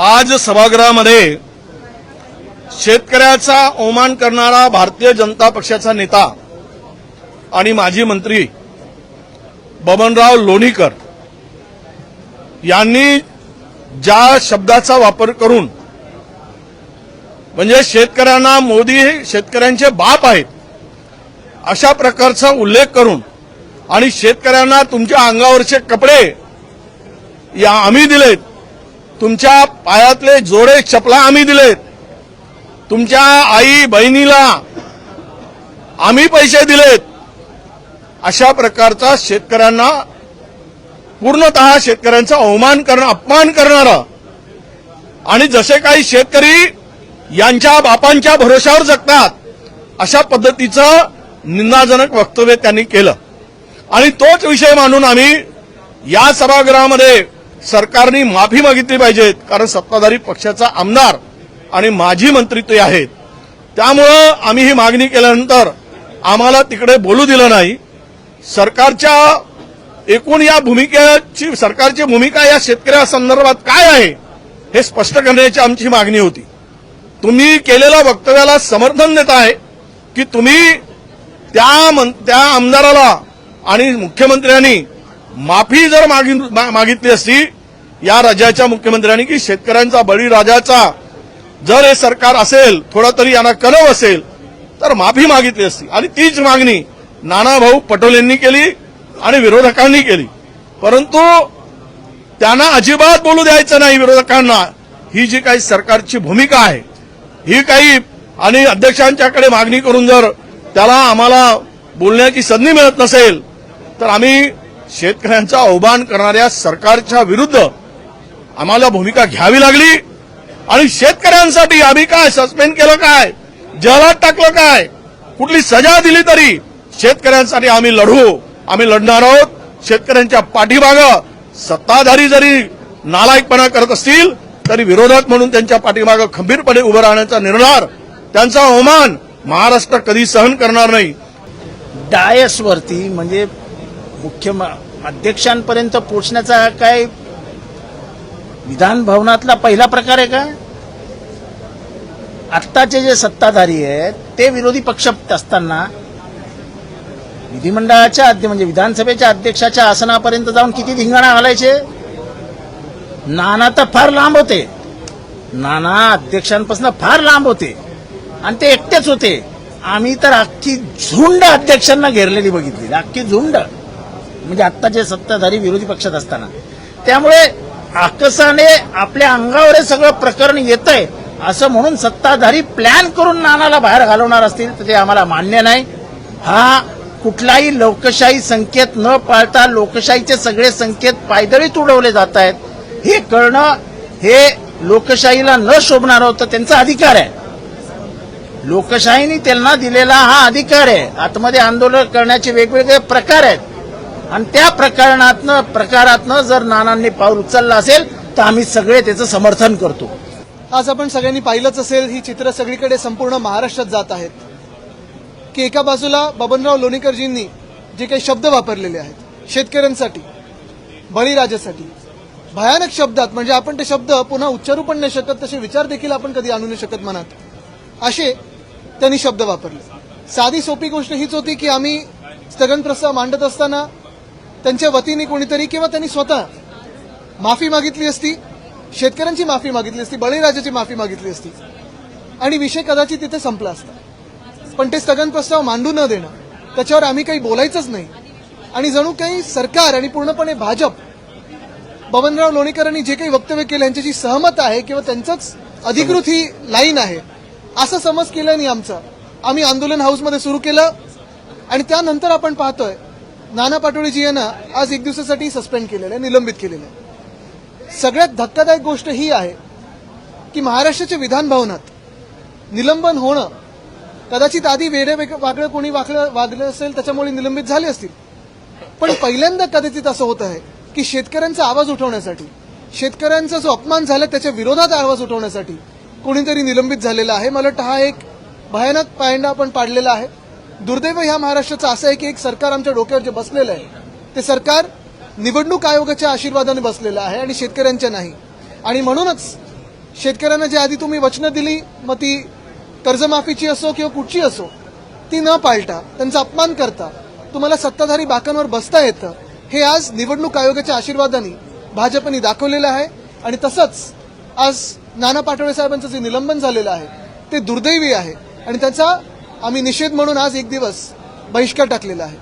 आज सभागृहामध्ये शेतकऱ्याचा अवमान करणारा भारतीय जनता पक्षाचा नेता आणि माजी मंत्री बबनराव लोणीकर यांनी ज्या शब्दाचा वापर करून म्हणजे शेतकऱ्यांना मोदी हे शेतकऱ्यांचे बाप आहेत अशा प्रकारचा उल्लेख करून आणि शेतकऱ्यांना तुमच्या अंगावरचे कपडे या आम्ही दिलेत तुमच्या पायातले जोडे चपला आम्ही दिलेत. तुमच्या आई बहिणीला आम्ही पैसे दिलेत. अशा प्रकारचा शेतकऱ्यांना पूर्णतः शेतकऱ्यांचा अवमान करणं अपमान करणारा आणि जसे काही शेतकरी यांच्या बापांच्या भरोशावर जगतात अशा पद्धतीचं निंदाजनक वक्तव्य त्यांनी केलं. आणि तोच विषय मानून आम्ही या सभागृहामध्ये सरकारने माफी मागितली पाहिजेत कारण सत्ताधारी पक्षाचा आमदार आणि माजी मंत्री ते आहेत. त्यामुळं आम्ही ही मागणी केल्यानंतर आम्हाला तिकडे बोलू दिलं नाही. सरकारच्या एकूण या भूमिकेची सरकारची भूमिका या शेतकऱ्यासंदर्भात काय आहे हे स्पष्ट करण्याची आमची मागणी होती. तुम्ही केलेल्या वक्तव्याला समर्थन देत आहे की तुम्ही त्या मन- त्या आमदाराला आणि मुख्यमंत्र्यांनी माफी जर मा- मागितली असती या राज्याच्या मुख्यमंत्र्यांनी की शेतकऱ्यांचा बळीराजाचा जर हे सरकार असेल थोडा तरी यांना कलव असेल तर माफी मागितली असती. आणि तीच मागणी नानाभाऊ पटोलेंनी केली आणि विरोधकांनी केली. परंतु त्यांना अजिबात बोलू द्यायचं नाही विरोधकांना. ही जी काही सरकारची भूमिका आहे ही काही आणि अध्यक्षांच्याकडे मागणी करून जर त्याला आम्हाला बोलण्याची संधी मिळत नसेल तर आम्ही शेतकऱ्यांचा आव्हान करणाऱ्या सरकारच्या विरुद्ध आम्हाला भूमिका घ्यावी लागली. आणि शेतकऱ्यांसाठी आम्ही काय सस्पेंड केलं काय? जलात टाकलं काय? कुठली सजा दिली तरी? शेतकऱ्यांसाठी आम्ही लढू. आम्ही लढणार आहोत. शेतकऱ्यांच्या पाठीमागं सत्ताधारी जरी नालायकपणा करत असतील तरी विरोधक म्हणून त्यांच्या पाठीमागं खंबीरपणे उभं राहण्याचा निर्धार त्यांचा अवमान महाराष्ट्र कधी सहन करणार नाही. डायसवरती म्हणजे मुख्य अध्यक्षांपर्यंत पोहोचण्याचा काय विधान भवनातला पहिला प्रकार आहे का? आत्ताचे जे सत्ताधारी आहेत ते विरोधी पक्ष असताना विधिमंडळाच्या अध्य म्हणजे विधानसभेच्या अध्यक्षाच्या आसनापर्यंत जाऊन किती धिंगाणा घालायचे? नाना तर फार लांब होते. नाना अध्यक्षांपासून फार लांब होते. आणि ते एकटेच होते. आम्ही तर अख्खी झुंड अध्यक्षांना घेरलेली बघितली. अख्खी झुंड. म्हणजे आत्ताचे सत्ताधारी विरोधी पक्षात असताना. त्यामुळे आकसाने आपल्या अंगावर हे सगळं प्रकरण येत आहे असं म्हणून सत्ताधारी प्लॅन करून नानाला बाहेर घालवणार असतील तर ते आम्हाला मान्य नाही. हा कुठलाही लोकशाही संकेत न पाळता लोकशाहीचे सगळे संकेत पायदळी उडवले जात आहेत. हे करणं हे लोकशाहीला न शोभणार होतं त्यांचा अधिकार आहे. लोकशाहीने त्यांना दिलेला हा अधिकार आहे. आतमध्ये आंदोलन करण्याचे वेगवेगळे प्रकार आहेत. आणि त्या प्रकरणातनं प्रकारातनं जर नानांनी पाऊल उचललं असेल तर आम्ही सगळे त्याचं समर्थन करतो. आज आपण सगळ्यांनी पाहिलंच असेल ही चित्र सगळीकडे संपूर्ण महाराष्ट्रात जात आहेत. की एका बाजूला बबनराव लोणीकरजींनी जे काही शब्द वापरलेले आहेत शेतकऱ्यांसाठी बळीराजासाठी भयानक शब्दात म्हणजे आपण ते शब्द पुन्हा उच्चारू पण नाही शकत तसे विचार देखील आपण कधी आणू नाही शकत मनात. असे त्यांनी शब्द वापरले. साधी सोपी गोष्ट हीच होती की आम्ही स्थगन प्रस्ताव मांडत असताना त्यांच्या वतीने कोणीतरी किंवा त्यांनी स्वतः माफी मागितली असती शेतकऱ्यांची माफी मागितली असती बळीराजाची माफी मागितली असती आणि विषय कदाचित तिथे संपला असता. पण ते स्थगन प्रस्ताव मांडू न देणं त्याच्यावर आम्ही काही बोलायचंच नाही. आणि जणू काही सरकार आणि पूर्णपणे भाजप बबनराव लोणीकरांनी जे काही वक्तव्य केलं यांच्याशी सहमत आहे किंवा त्यांचंच अधिकृत ही लाईन आहे असं समज केलं नाही आमचं. आम्ही आंदोलन हाऊसमध्ये सुरू केलं आणि त्यानंतर आपण पाहतोय नाना पाटोळेजी यांना आज एक दिवसासाठी सस्पेंड केलेलं आहे निलंबित केलेलं आहे. सगळ्यात धक्कादायक गोष्ट ही आहे की महाराष्ट्राच्या विधान भवनात निलंबन होणं कदाचित आधी वेडे वागळं कोणी वागलं वागलं असेल त्याच्यामुळे निलंबित झाले असतील. पण पहिल्यांदा कदाचित असं होत आहे की शेतकऱ्यांचा आवाज उठवण्यासाठी शेतकऱ्यांचा जो अपमान झाला त्याच्या विरोधात आवाज उठवण्यासाठी कोणीतरी निलंबित झालेला आहे. मला वाटतं हा एक भयानक पायंडा आपण पाडलेला आहे. दुर्दैव ह्या महाराष्ट्राचं असं आहे की एक सरकार आमच्या डोक्यावर जे बसलेलं आहे ते सरकार निवडणूक आयोगाच्या आशीर्वादाने बसलेलं आहे आणि शेतकऱ्यांच्या नाही. आणि म्हणूनच शेतकऱ्यांना जे आधी तुम्ही वचनं दिली मग ती कर्जमाफीची असो किंवा कुठची असो ती न पाळता त्यांचा अपमान करता तुम्हाला सत्ताधारी बाकांवर बसता येतं हे आज निवडणूक आयोगाच्या आशीर्वादाने भाजपने दाखवलेलं आहे. आणि तसंच आज नाना पाटोळे साहेबांचं जे निलंबन झालेलं आहे ते दुर्दैवी आहे. आणि त्याचा आम्ही निषेध म्हणून आज एक दिवस बहिष्कार टाकलेला आहे.